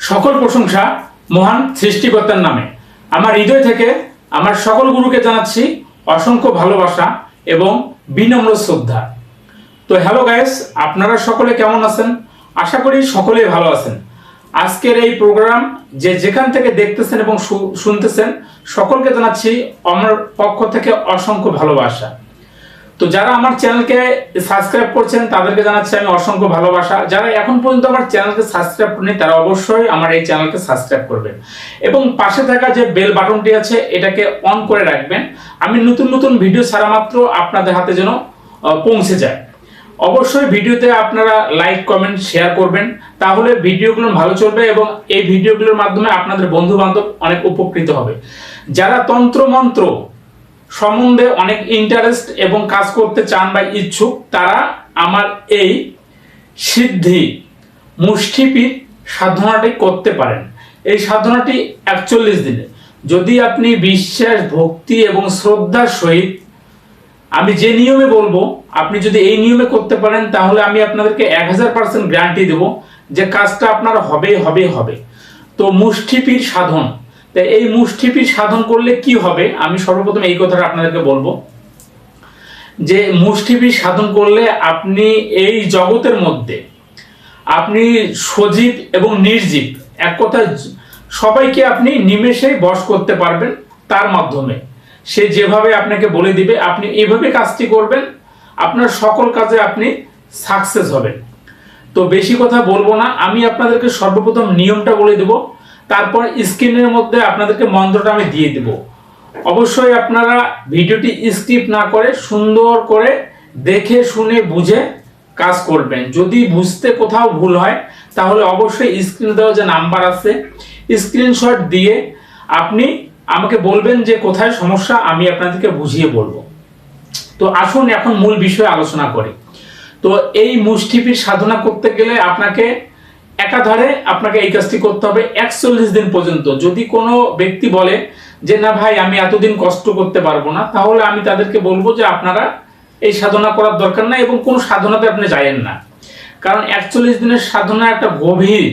সকল প্রশংসা মহান সৃষ্টিকর্তার নামে। আমার হৃদয় থেকে আমার সকল গুরুকে জানাচ্ছি অসংখ্য ভালোবাসা এবং বিনম্র শ্রদ্ধা। তো হ্যালো গাইস আপনারা সকলে কেমন আছেন? আশা করি সকলেই ভালো আছেন। আজকের এই প্রোগ্রাম যে যেখান থেকে দেখতেছেন এবং শুনতেছেন, সকলকে জানাচ্ছি আমার পক্ষ থেকে অসংখ্য ভালোবাসা। তো যারা আমার চ্যানেলকে সাবস্ক্রাইব করছেন, তাদেরকে জানাচ্ছি আমি অসংখ্য ভালোবাসা। যারা এখন পর্যন্ত আমার চ্যানেলকে সাবস্ক্রাইব করেনি তারা অবশ্যই আমার এই চ্যানেলকে সাবস্ক্রাইব করবেন। এবং পাশে থাকা যে বেল বাটনটি আছে, এটাকে অন করে রাখবেন। আমি নতুন নতুন ভিডিও ছাড়া মাত্র আপনাদের হাতে যেন পৌঁছে যায়। অবশ্যই ভিডিওতে আপনারা লাইক, কমেন্ট, শেয়ার করবেন। তাহলে ভিডিওগুলো ভালো চলবে এবং এই ভিডিওগুলোর মাধ্যমে আপনাদের বন্ধু বান্ধব অনেক উপকৃত হবে। যারা তন্ত্র মন্ত্র সম্বন্ধে অনেক ইন্টারেস্ট এবং কাজ করতে চান বা ইচ্ছুক, তারা আমার এই সিদ্ধি মুষ্টিপির সাধনাটি করতে পারেন। এই সাধনাটি একচল্লিশ দিনে। যদি আপনি বিশ্বাস, ভক্তি এবং শ্রদ্ধার সহিত, আমি যে নিয়মে বলব, আপনি যদি এই নিয়মে করতে পারেন, তাহলে আমি আপনাদেরকে এক হাজার পার্সেন্ট গ্যারান্টি দেবো যে কাজটা আপনার হবেই হবে হবে। তো মুষ্টিপির সাধন তো এই মুষ্টিপির সাধন করলে কি হবে? আমি সর্বপ্রথম এই কথাটা আপনাদেরকে বলব। যে মুষ্টিপির সাধন করলে আপনি এই জগতের মধ্যে আপনি সজীব এবং নির্জীব, এক কথা সবাইকে আপনি নিমেষেই বশ করতে পারবেন তার মাধ্যমে। সে যেভাবে আপনাকে বলে দিবে, আপনি এইভাবে কাজটি করবেন, আপনার সকল কাজে আপনি সাকসেস হবেন। তো বেশি কথা বলব না, আমি আপনাদেরকে সর্বপ্রথম নিয়মটা বলে দেব। তারপর স্ক্রিনের মধ্যে আপনাদেরকে মন্ত্রটা আমি দিয়ে দেব। অবশ্যই আপনারা ভিডিওটি স্কিপ না করে সুন্দর করে দেখে, শুনে, বুঝে কাজ করবেন। যদি বুঝতে কোথাও ভুল হয়, তাহলে অবশ্যই স্ক্রিনে দেওয়া যে নাম্বার আছে, স্ক্রিনশট দিয়ে আপনি আমাকে বলবেন যে কোথায় সমস্যা, আমি আপনাদেরকে বুঝিয়ে বলব। তো আসুন এখন মূল বিষয়ে আলোচনা করি। তো এই মুষ্টিপির সাধনা করতে গেলে আপনাকে একাধারে আপনাকে এই কাজটি করতে হবে একচল্লিশ দিন পর্যন্ত। যদি কোনো ব্যক্তি বলে যে, না ভাই, আমি এতদিন কষ্ট করতে পারব না, তাহলে আমি তাদেরকে বলব যে, আপনারা এই সাধনা করার দরকার নাই এবং কোনো সাধনাতে আপনি যায়েন না। কারণ একচল্লিশ দিনের সাধনা একটা গভীর।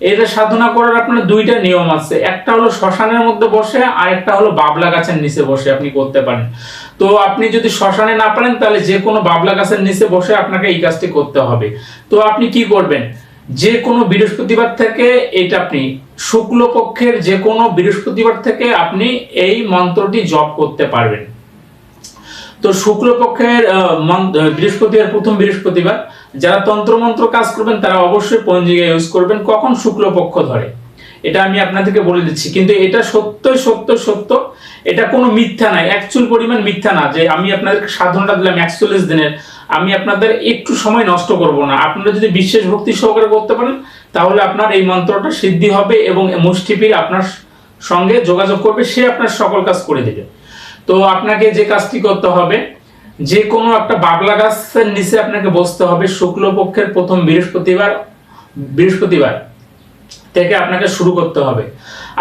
এটা সাধনা করার আপনার দুইটা নিয়ম আছে। একটা হলো শ্মশানের মধ্যে বসে, আর একটা হলো বাবলা গাছের নিচে বসে আপনি করতে পারেন। তো আপনি যদি শ্মশানে না পারেন, তাহলে যে কোনো বাবলা গাছের নিচে বসে আপনাকে এই কাজটি করতে হবে। তো আপনি কি করবেন? যে কোনো বৃহস্পতিবার থেকে এটা আপনি, শুক্লপক্ষের যে কোনো বৃহস্পতিবার থেকে আপনি এই মন্ত্রটি জপ করতে পারবেন। তো শুক্লপক্ষের বৃহস্পতিবার, প্রথম বৃহস্পতিবার, যারা তন্ত্রমন্ত্র কাজ করবেন, তারা অবশ্যই পঞ্জিকা ইউজ করবেন, কখন শুক্লপক্ষ ধরে। এটা আমি আপনাদেরকে বলে দিচ্ছি, কিন্তু এটা সত্যই সত্য সত্য এটা কোনো মিথ্যা নাই। অ্যাকচুয়াল পরিমাণ মিথ্যা না যে আমি আপনাদেরকে সাধনটা দিলাম একচল্লিশ দিনের। আমি আপনাদের একটু সময় নষ্ট করব না। আপনারা যদি বিশেষ ভক্তি সহকারে করতে পারেন, তাহলে আপনার এই মন্ত্রটা সিদ্ধি হবে এবং মুষ্টিপি আপনার সঙ্গে যোগাযোগ করবে, সে আপনার সকল কাজ করে দেবে। তো আপনাকে যে কাজটি করতে হবে, যে কোনো একটা বাবলা গাছের নিচে আপনাকে বসতে হবে। শুক্লপক্ষের প্রথম বৃহস্পতিবার বৃহস্পতিবার থেকে আপনাকে শুরু করতে হবে।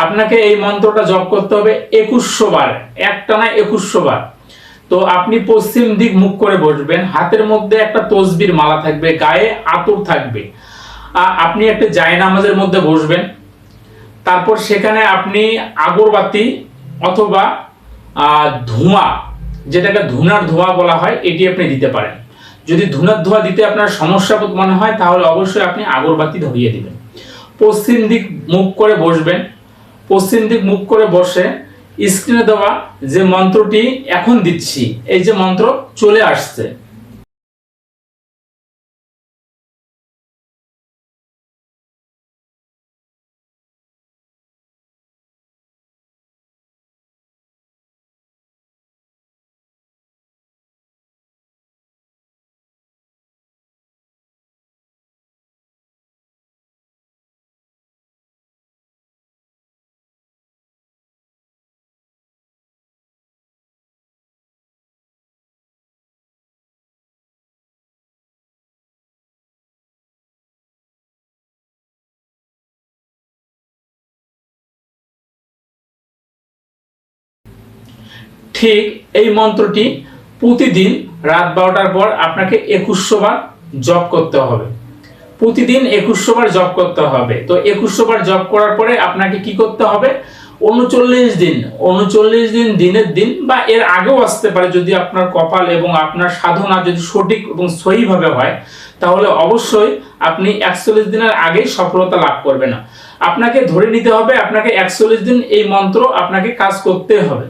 আপনাকে এই মন্ত্রটা জপ করতে হবে একুশশো বার একটানা একুশশো বার। তো আপনি পশ্চিম দিক মুখ করে বসবেন, হাতের মধ্যে একটা তসবির মালা থাকবে, গায়ে আতর থাকবে। আপনি একটা জায়নামাজের মধ্যে বসবেন, তারপর সেখানে আপনি আগরবাতি অথবা ধোঁয়া যেটাকে ধুনার ধোঁয়া বলা হয়, এটি আপনি দিতে পারেন। যদি ধুনার ধোঁয়া দিতে আপনার সমস্যা মনে হয়, তাহলে অবশ্যই আপনি আগরবাতি ধরিয়ে দিবেন। পশ্চিম দিক মুখ করে বসবেন পশ্চিম দিক মুখ করে বসে স্ক্রিনে দেওয়া যে মন্ত্রটি এখন দিচ্ছি, এই যে মন্ত্র চলে আসছে। ঠিক এই মন্ত্রটি প্রতিদিন রাত বারোটার পর আপনাকে একুশশো বার জপ করতে হবে। প্রতিদিন একুশশো বার জব করতে হবে। তো একুশশো বার জব করার পরে আপনাকে কি করতে হবে? উনচল্লিশ দিন উনচল্লিশ দিন দিনের দিন বা এর আগেও আসতে পারে যদি আপনার কপাল এবং আপনার সাধনা যদি সঠিক এবং সহিভাবে হয়, তাহলে অবশ্যই আপনি একচল্লিশ দিনের আগেই সফলতা লাভ করবে না। আপনাকে ধরে নিতে হবে, আপনাকে একচল্লিশ দিন এই মন্ত্র আপনাকে কাজ করতে হবে।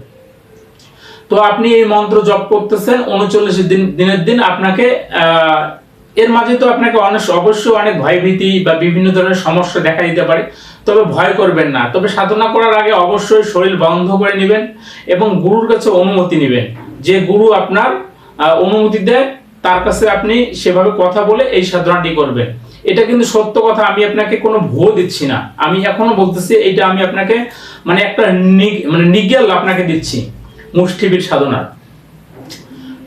তো আপনি এই মন্ত্র জপ করতেছেন, উনচল্লিশ দিন, দিনের দিন আপনাকে এর মাঝে তো আপনাকে অনেক, অবশ্যই অনেক ভয়ভীতি বা বিভিন্ন ধরনের সমস্যা দেখা দিতে পারে, তবে ভয় করবেন না। তবে সাধনা করার আগে অবশ্যই শরীর বন্ধ করে নেবেন এবং গুরুর কাছে অনুমতি নেবেন। যে গুরু আপনার অনুমতি দেয়, তার কাছে আপনি সেভাবে কথা বলে এই সাধনাটি করবেন। এটা কিন্তু সত্য কথা, আমি আপনাকে কোনো ভুয়ো দিচ্ছি না। আমি এখনও বলতেছি এটা আমি আপনাকে মানে একটা মানে নিগেল আপনাকে দিচ্ছি। মুষ্টিবীর সাধনা।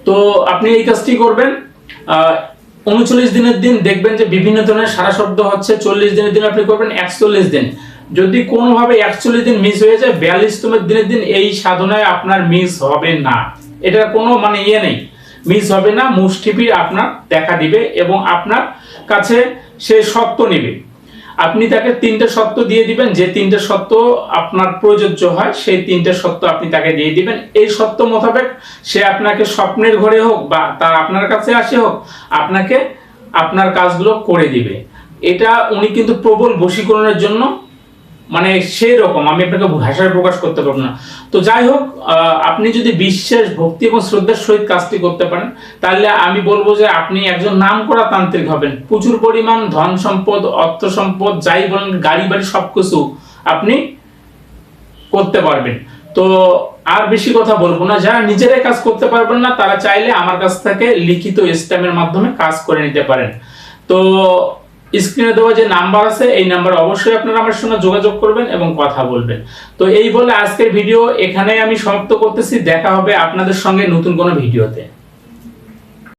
তো আপনি এই কাজটি করবেন উনচল্লিশ দিনের দিন দেখবেন যে বিভিন্ন ধরনের সারা শব্দ হচ্ছে, চল্লিশ দিনের দিন আপনি করবেন, একচল্লিশ দিন। যদি কোনোভাবে একচল্লিশ দিন মিস হয়ে যায় বিয়াল্লিশতমের দিনের দিন এই সাধনায় আপনার মিস হবে না। এটার কোনো মানে ইয়ে নেই। মিস হবে না মুষ্টিপীর আপনার দেখা দিবে এবং আপনার কাছে সে সত্য নেবে। আপনি তাকে তিনটে সত্য দিয়ে দিবেন, যে তিনটে সত্য আপনার প্রযোজ্য হয়, সেই তিনটে সত্য আপনি তাকে দিয়ে দিবেন। এই সত্য মোতাবেক সে আপনাকে স্বপ্নের ঘরে হোক বা তার আপনার কাছে আসে হোক, আপনাকে আপনার কাজগুলো করে দিবে। এটা উনি কিন্তু প্রবল বশীকরণের জন্য মানে সেই রকম আমি আপনাকে ভাষায় প্রকাশ করতে পারব না। তো যাই হোক আপনি যদি বিশ্বাস, ভক্তি এবং শ্রদ্ধার সহিত কাজটি করতে পারেন, তাহলে আমি বলব যে আপনি একজন নাম করা তান্ত্রিক হবেন। প্রচুর পরিমাণ ধন সম্পদ, অর্থ সম্পদ, যাই বলেন, গাড়ি বাড়ি সবকিছু আপনি করতে পারবেন। তো আর বেশি কথা বলব না। যারা নিজেরাই কাজ করতে পারবেন না, তারা চাইলে আমার কাছ থেকে লিখিত স্ট্যাম্পের মাধ্যমে কাজ করে নিতে পারেন। তো স্ক্রিনে দেওয়া যে নাম্বার আছে, এই নাম্বার অবশ্যই আপনারা আমার সঙ্গে যোগাযোগ করবেন এবং কথা বলবেন। তো এই বলে আজকের ভিডিও এখানে আমি সমাপ্ত করতেছি। দেখা হবে আপনাদের সঙ্গে নতুন কোনো ভিডিওতে।